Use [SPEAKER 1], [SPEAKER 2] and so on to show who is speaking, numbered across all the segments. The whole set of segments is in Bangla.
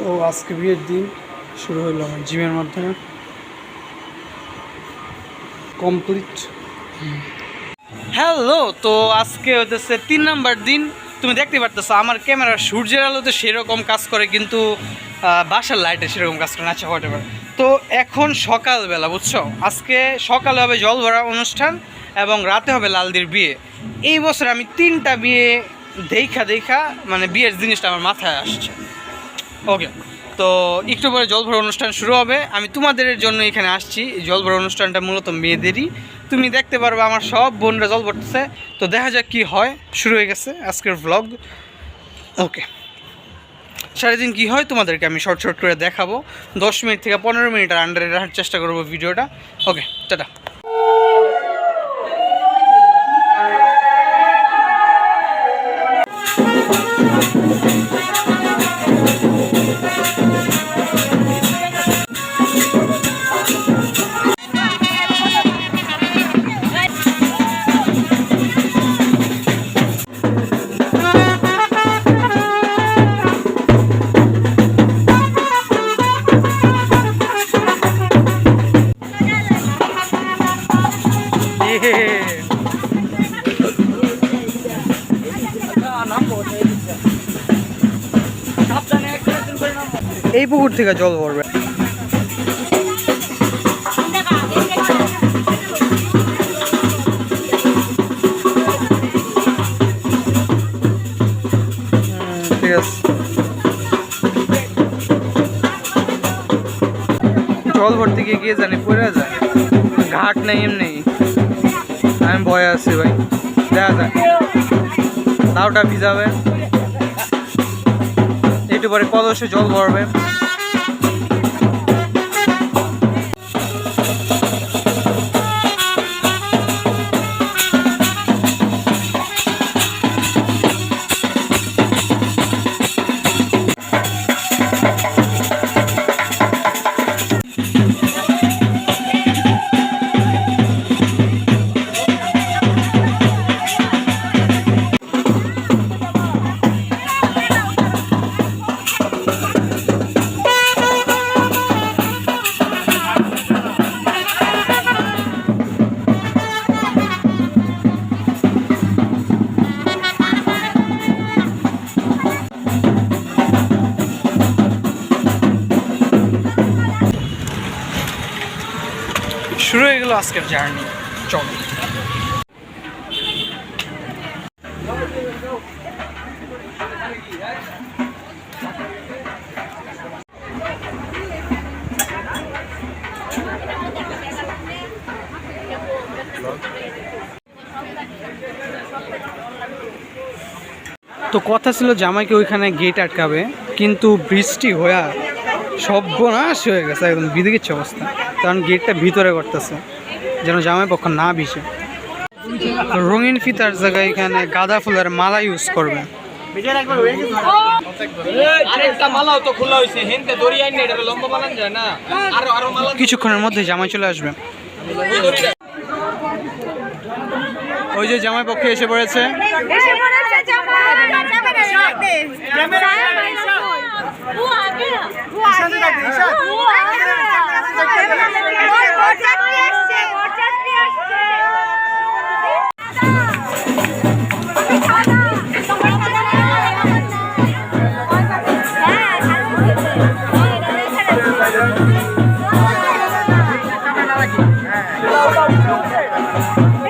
[SPEAKER 1] তো আজকে বিয়ের দিন, শুরু হলো আমার জিমের মাধ্যমে। কমপ্লিট হ্যালো তো আজকে হতেছে তিন নাম্বার দিন। তুমি দেখতে পারতেছো, আমার ক্যামেরা সূর্যের আলোতে সেরকম কাজ করে, কিন্তু বাসার লাইটে সেরকম কাজ করে আচ্ছা হোয়াট তো এখন সকালবেলা, বুঝছ? আজকে সকালে হবে জল ভরা অনুষ্ঠান এবং রাতে হবে লালদির বিয়ে। এই বছর আমি তিনটা বিয়ে দেখা দেখা মানে বিয়ের জিনিসটা আমার মাথায় আসছে। ওকে, তো একটু পরে জল ভরা অনুষ্ঠান শুরু হবে। আমি তোমাদের জন্য এখানে আসছি। জল ভরা অনুষ্ঠানটা মূলত মেয়েদেরই। তুমি দেখতে পারবে আমার সব বোনরা জল ভরতেছে। তো দেখা যাক কি হয়। শুরু হয়ে গেছে আজকের ভ্লগ ওকে, সারাদিন কী হয় তোমাদেরকে আমি শর্ট শর্ট করে দেখাবো। দশ মিনিট থেকে পনেরো মিনিটের আন্ডারে রাখার চেষ্টা করব ভিডিওটা ওকে, টাটা। এই পুকুর থেকে জল পড়বে। ঠিক আছে। জল ভর্তি গিয়ে গিয়ে জানি পড়ে যায়। ঘাট নেই এমনি। আমি ভয় আছি ভাই। দেখা যাক। তাওটা ভিজাবে। একটু পরে কলসে জল ভরবে। গেল আজকের জার্নি। চল। তো কথা ছিল জামাইকে ওইখানে গেট আটকাবে, কিন্তু বৃষ্টি হয়ে সর্বনাশ হয়ে গেছে, একদম বিদিকিচ্ছে অবস্থা। কারণ গেটটা ভিতরে করতেছে। যেন জামাই পক্ষ না ভিসে রঙিন ফিতার জায়গায় এখানে গাঁদা ফুলের মালা ইউজ করবে
[SPEAKER 2] আরেকটা মালাও তো খোলা হয়েছে হেনতে দড়ি আইনে এটা লম্বা বানান যায় না? আরও আরও মালা
[SPEAKER 1] কিছুক্ষণের মধ্যে জামাই চলে আসবে। ওই যে জামাই পক্ষে এসে পড়েছে।
[SPEAKER 3] Camera Thank
[SPEAKER 1] you.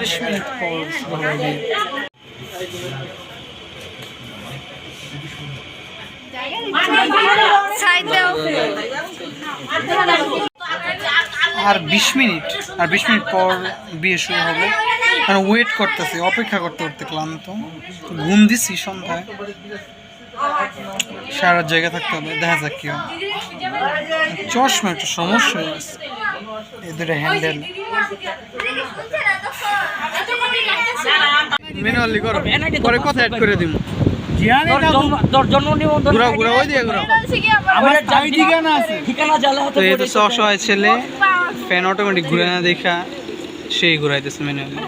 [SPEAKER 1] চল্লিশ মিনিট পর আর বিশ মিনিট, আর বিশ মিনিট পর বিয়ে শুরু হবে। মানে ওয়েট করতেছি, অপেক্ষা করতে করতে ক্লান্ত। ঘুম দিছি সন্ধ্যায়। সারা জায়গা থাকতে হবে, দেখা যাক কি চশমা একটু সমস্যা হয়ে গেছে। এদের হ্যান্ডেল ম্যানুয়ালি করো পরে কথা অ্যাড করে দিব অসহায় ছেলে ফ্যান অটোমেটিক ঘুরে না দেখা সেই ঘুরাইতেছে ম্যানুয়ালি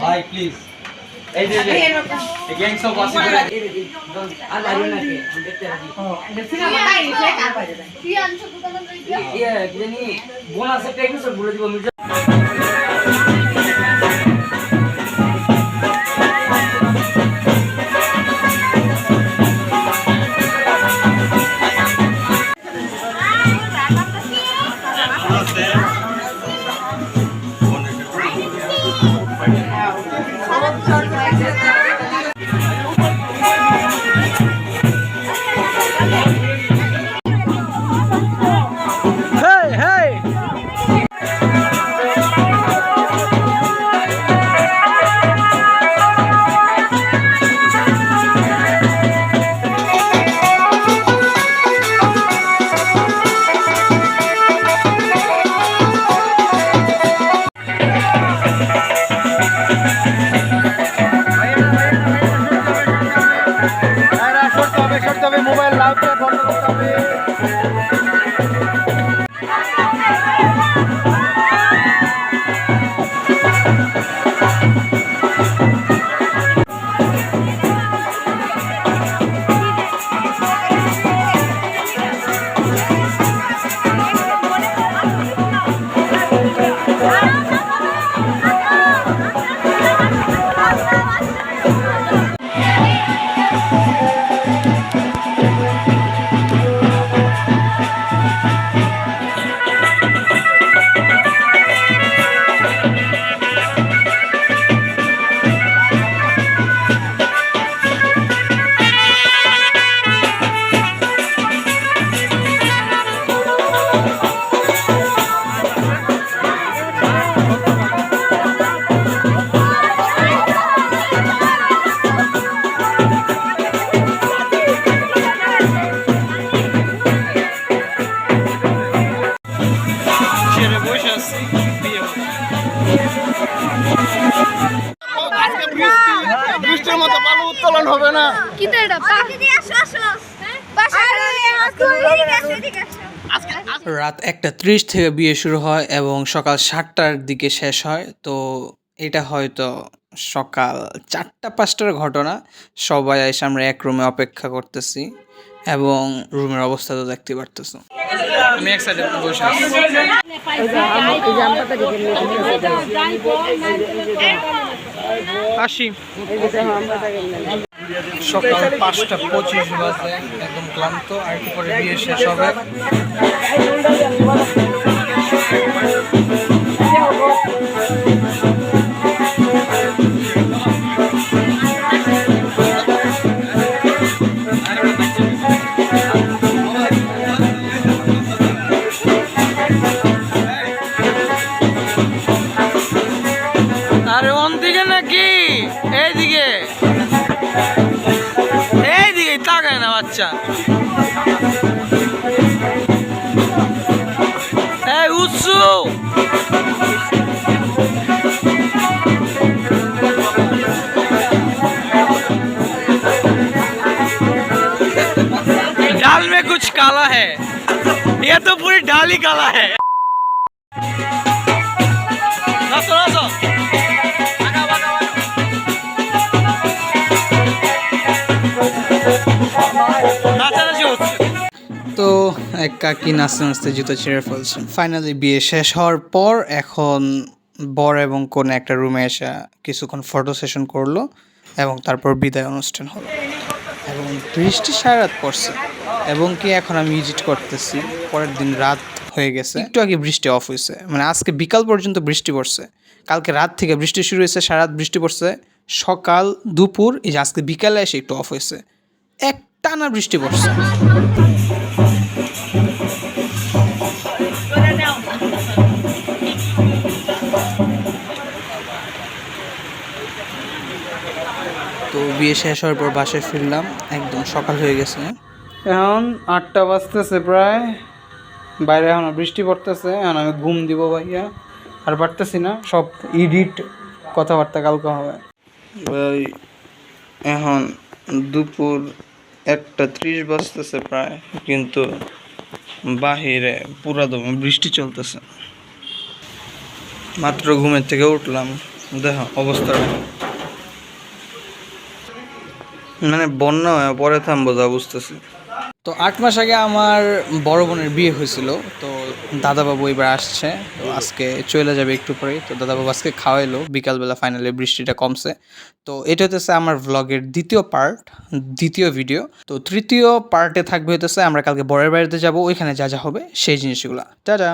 [SPEAKER 2] ভাই প্লিজ এই যে গ্যাংস অফ ওয়াসিপুরে
[SPEAKER 1] Hey,
[SPEAKER 2] না।
[SPEAKER 3] কিন্তু এটা আসো
[SPEAKER 1] রাত একটা ত্রিশ থেকে বিয়ে শুরু হয় এবং সকাল সাতটার দিকে শেষ হয়। তো এটা হয়তো সকাল চারটা পাঁচটার ঘটনা। সবাই এসে আমরা এক রুমে অপেক্ষা করতেছি এবং রুমের অবস্থা তো দেখতে পারতেছো। আমি এক সাইডে বসে আছি। সকাল পাঁচটা পঁচিশ বাজে একদম ক্লান্ত আর একটু পরে বিয়ে শেষ হবে। में कुछ काला है ये तो पूरी दाल ही काला है नाचो नाचो নাচানাচি হচ্ছে তো এক কাকি নাচতে নাচতে জুতো ছেড়ে ফেলছে ফাইনালি বিয়ে শেষ হওয়ার পর এখন বর এবং কনে একটা রুমে এসে কিছুক্ষণ ফটো সেশন করলো এবং তারপর বিদায় অনুষ্ঠান হলো এবং বৃষ্টি সারা রাত পড়ছে এবং কি এখন আমি ভিজিট করতেছি। পরের দিন রাত হয়ে গেছে। একটু আগে বৃষ্টি অফ হয়েছে। মানে আজকে বিকাল পর্যন্ত বৃষ্টি পড়ছে। কালকে রাত থেকে বৃষ্টি শুরু হয়েছে সারা রাত বৃষ্টি পড়ছে। সকাল, দুপুর, এই যে আজকে বিকালে এসে একটু অফ হয়েছে। এক টানা বৃষ্টি পড়ছে। তো বিয়ে শেষ হওয়ার পর বাসায় ফিরলাম। একদম সকাল হয়ে গেছে। এখন আটটা বাজতেছে প্রায়। বাইরে এখন বৃষ্টি পড়তেছে, এখন আমি ঘুম দিব ভাইয়া। আর পারতেছি না, সব ইডিট কথাবার্তা কালকে হবে। ভাই, এখন দুপুর একটা ত্রিশ বাজতেছে প্রায়, কিন্তু বাহিরে পুরা দমে বৃষ্টি চলতেছে। মাত্র ঘুমের থেকে উঠলাম, দেখো অবস্থা। মানে বন্যা হয়ে পরে থামবো যা বুঝতেছি। তো আট মাস আগে আমার বড় বোনের বিয়ে হয়েছিল, তো দাদাবাবু এবার আসছে, তো আজকে চলে যাবে একটু পরেই। তো দাদাবাবু আজকে খাওয়াইলো, বিকালবেলা ফাইনালি বৃষ্টিটা কমছে। তো এটা হতেছে আমার ভ্লগের দ্বিতীয় পার্ট দ্বিতীয় ভিডিও তো তৃতীয় পার্টে থাকবে হতেছে আমরা কালকে বরের বাড়িতে যাব, ওইখানে যা যা হবে সেই জিনিসগুলো। টাটা!